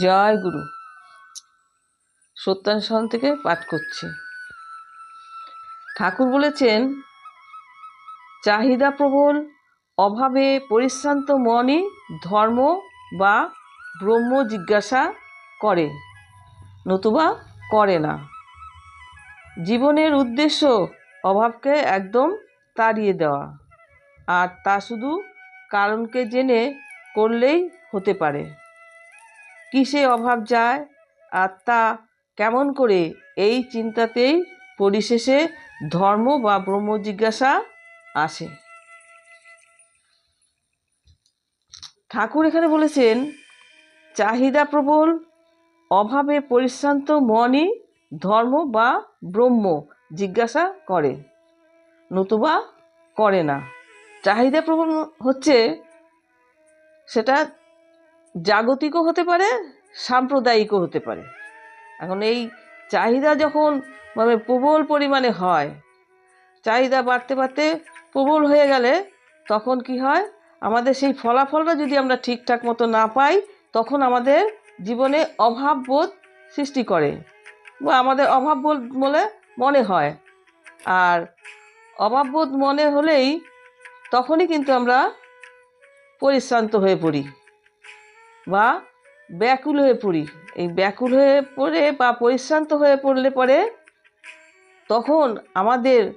জয় গুরু। সত্যানুসরণ থেকে পাঠ করছি। ঠাকুর বলেছেন, চাহিদা প্রবল, অভাবে পরিশ্রান্ত মনই ধর্ম বা ব্রহ্ম জিজ্ঞাসা করে, নতুবা করে না। জীবনের উদ্দেশ্য অভাবকে একদম তাড়িয়ে দেওয়া, আর তা শুধু কারণকে জেনে করলেই হতে পারে। কিসে অভাব যায়? তা কেমন করে এই চিন্তাতেই পরিশেষে ধর্ম বা ব্রহ্ম জিজ্ঞাসা আসে। ঠাকুর এখানে বলেছেন, চাহিদা প্রবল, অভাবে পরিশ্রান্ত মনই ধর্ম বা ব্রহ্ম জিজ্ঞাসা করে, নতুবা করে না। চাহিদা প্রবল হচ্ছে, সেটা জাগতিকও হতে পারে, সাম্প্রদায়িকও হতে পারে। এখন এই চাহিদা যখন মানে প্রবল পরিমাণে হয়, চাহিদা বাড়তে বাড়তে প্রবল হয়ে গেলে তখন কি হয়? আমাদের সেই ফলাফলটা যদি আমরা ঠিকঠাক মতো না পাই, তখন আমাদের জীবনে অভাব বোধ সৃষ্টি করে বা আমাদের অভাব বোধ বলে মনে হয়। আর অভাব বোধ মনে হলেই তখনই কিন্তু আমরা পরিশ্রান্ত হয়ে পড়ি। বা ব্যাকুল হয়ে পড়ি। এই ব্যাকুল হয়ে পড়ে বা পরিশ্রান্ত হয়ে পড়লে পরে তখন আমাদের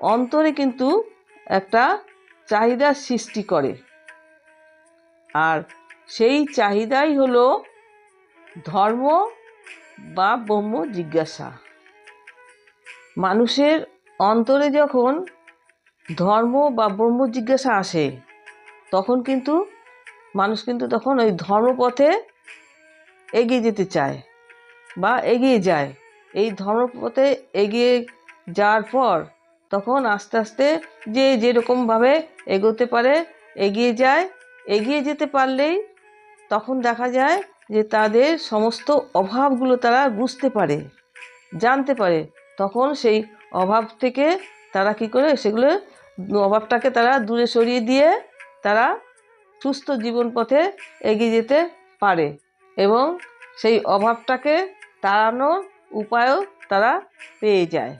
অন্তরে কিন্তু একটা চাহিদা সৃষ্টি করে। আর সেই চাহিদাই হলো ধর্ম বা ব্রহ্ম জিজ্ঞাসা। মানুষের অন্তরে যখন ধর্ম বা ব্রহ্ম জিজ্ঞাসা আসে, তখন কিন্তু মানুষ কিন্তু তখন ওই ধর্মপথে এগিয়ে যেতে চায় বা এগিয়ে যায়। এই ধর্মপথে এগিয়ে যাওয়ার পর তখন আস্তে আস্তে যে যেরকমভাবে এগোতে পারে, এগিয়ে যায়। এগিয়ে যেতে পারলেই তখন দেখা যায় যে তাদের সমস্ত অভাবগুলো তারা বুঝতে পারে, জানতে পারে। তখন সেই অভাব থেকে তারা কি করে সেগুলো, অভাবটাকে তারা দূরে সরিয়ে দিয়ে তারা সুস্থ জীবন পথে এগিয়ে যেতে পারে এবং সেই অভাবটাকে তাড়ানোর উপায়ও তারা পেয়ে যায়।